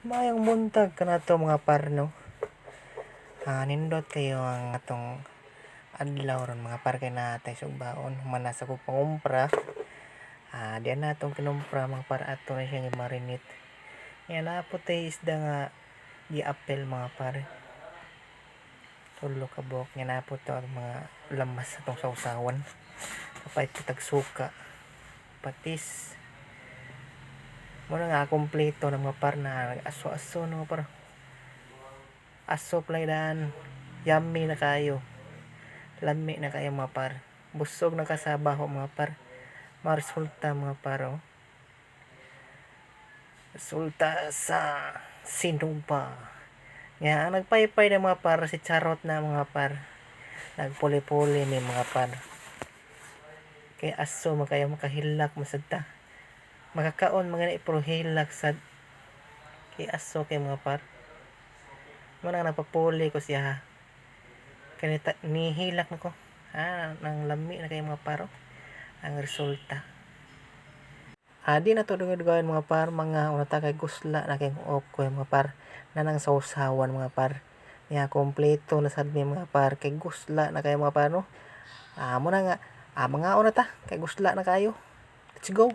Mayang buntag ka na to mga parno. Ah, nindot kayo ang atong adlaw ron mga par kay natay sugbaon humana sa ko pangumpra. Ah, diyan na atong kinumpra mga par ato na siya marinate. Yan na po tayo isda nga gi-apel mga par. Tulo ka buhok yan na po to ang mga lamas atong sausawan. Kapay tag suka. Patis. Muna nga kompleto ng mga par na aso-aso no par. Aso playdan. Yummy na kayo. Lami na kayo mga par. Busog na kasabaho mga par. Maresulta mga par oh. Resulta sa sinuba. Nga ang nagpaypay ng mga par si Charot na mga par. Nagpuli-puli ni mga par. Kay aso makayo makahilak masagta makakaon mga ni pero hilak sad kay aso kay mga par. Mo nang napapuli ko siya. Ha kanita nihilak nako ha nang lami na kay mga paro ang resulta. Adi na to mga par. Mga una ta kay gusla na kay okoy mga par. Na nang sausawan mga par. Niya kompleto na sad mi mga par. Kay gusla na kay mga par no? Ah mo na nga. Ah mga una ta kay gusla na kayo. Let's go